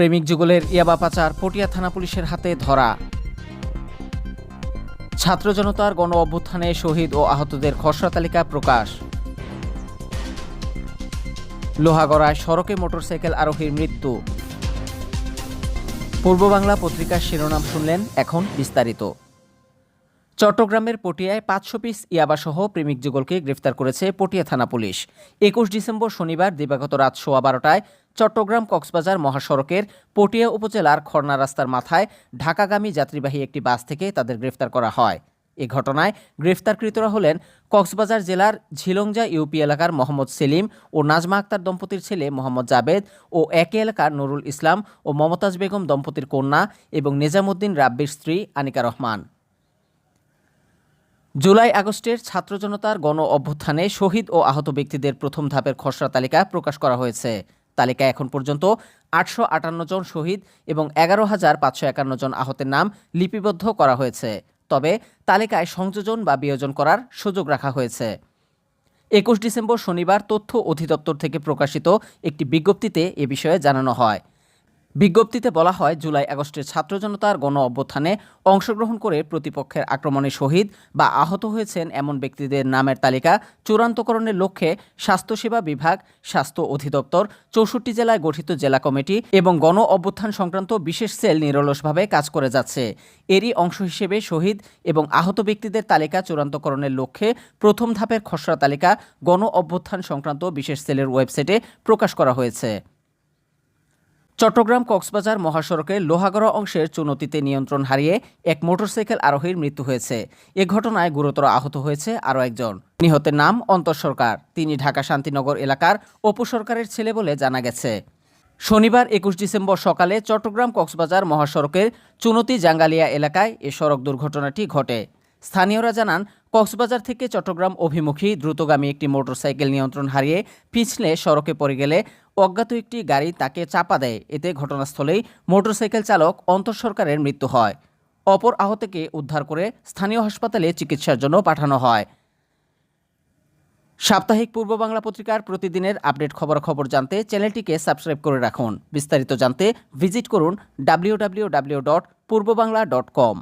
প্রেমিক যুগলের ইয়াবা পাচার পটিয়া থানা পুলিশের হাতে ধরা। ছাত্র জনতার গণ অভ্যুত্থানে শহীদ ও আহতদের খসড়া তালিকা প্রকাশ। লোহাগড়ায় সড়কে মোটরসাইকেল আরোহীর মৃত্যু। পূর্ব বাংলা পত্রিকার শিরোনাম শুনলেন এখন বিস্তারিত। চট্টগ্রামের পটিয়ায় পাঁচশো পিস ইয়াবাসহ প্রেমিক যুগলকে গ্রেফতার করেছে পটিয়া থানা পুলিশ। একুশ ডিসেম্বর শনিবার দিবাগত রাত সোয়া বারোটায় চট্টগ্রাম কক্সবাজার মহাসড়কের পটিয়া উপজেলার খর্না রাস্তার মাথায় ঢাকাগামী যাত্রীবাহী একটি বাস থেকে তাদের গ্রেফতার করা হয়। এ ঘটনায় গ্রেফতারকৃতরা হলেন কক্সবাজার জেলার ঝিলংজা ইউপি এলাকার মোহাম্মদ সেলিম ও নাজমা আক্তার দম্পতির ছেলে মোহাম্মদ জাবেদ ও একই এলাকার নুরুল ইসলাম ও মমতাজ বেগম দম্পতির কন্যা এবং নিজামুদ্দিন রাব্বির স্ত্রী আনিকা রহমান। জুলাই আগস্টের ছাত্র জনতার গণ অভ্যুত্থানে শহীদ ও আহত ব্যক্তিদের প্রথম ধাপের খসড়া তালিকা প্রকাশ করা হয়েছে। তালিকায় এখন পর্যন্ত আটশো আটান্ন জন শহীদ এবং এগারো হাজার পাঁচশো একান্ন জন আহতের নাম লিপিবদ্ধ করা হয়েছে। তবে তালিকায় সংযোজন বা বিয়োজন করার সুযোগ রাখা হয়েছে। একুশ ডিসেম্বর শনিবার তথ্য অধিদপ্তর থেকে প্রকাশিত একটি বিজ্ঞপ্তিতে এ বিষয়ে জানানো হয়। বিজ্ঞপ্তিতে বলা হয়, জুলাই আগস্টের ছাত্র জনতার গণ অভ্যুত্থানে অংশগ্রহণ করে প্রতিপক্ষের আক্রমণে শহীদ বা আহত হয়েছেন এমন ব্যক্তিদের নামের তালিকা চূড়ান্তকরণের লক্ষ্যে স্বাস্থ্যসেবা বিভাগ, স্বাস্থ্য অধিদপ্তর, চৌষট্টি জেলায় গঠিত জেলা কমিটি এবং গণ অভ্যুত্থান সংক্রান্ত বিশেষ সেল নিরলসভাবে কাজ করে যাচ্ছে। এরই অংশ হিসেবে শহীদ এবং আহত ব্যক্তিদের তালিকা চূড়ান্তকরণের লক্ষ্যে প্রথম ধাপের খসড়া তালিকা গণ অভ্যুত্থান সংক্রান্ত বিশেষ সেলের ওয়েবসাইটে প্রকাশ করা হয়েছে। চট্টগ্রাম কক্সবাজার মহাসড়কের লোহাগড়া অংশের চুনতিতে নিয়ন্ত্রণ হারিয়ে এক মোটরসাইকেল আরোহীর মৃত্যু হয়েছে। এ ঘটনায় গুরুতর আহত হয়েছে আরও একজন। নিহতের নাম অন্তর সরকার। তিনি ঢাকা শান্তিনগর এলাকার অপু সরকারের ছেলে বলে জানা গেছে। শনিবার একুশ ডিসেম্বর সকালে চট্টগ্রাম কক্সবাজার মহাসড়কের চুনতি জাঙ্গালিয়া এলাকায় এ সড়ক দুর্ঘটনাটি ঘটে। স্থানীয়রা জানান, কক্সবাজার থেকে চট্টগ্রাম অভিমুখী দ্রুতগামী একটি মোটরসাইকেল নিয়ন্ত্রণ হারিয়ে পিছলে সড়কে পড়ে গেলে অজ্ঞাত একটি গাড়ি তাকে চাপা দেয়। এতে ঘটনাস্থলেই মোটরসাইকেল চালক অন্তর সরকারের মৃত্যু হয়। অপর আহতকে উদ্ধার করে স্থানীয় হাসপাতালে চিকিৎসার জন্য পাঠানো হয়। সাপ্তাহিক পূর্ব বাংলা পত্রিকার প্রতিদিনের আপডেট খবরাখবর জানতে চ্যানেলটিকে সাবস্ক্রাইব করে রাখুন। বিস্তারিত জানতে ভিজিট করুন W dot Purbabangla dot com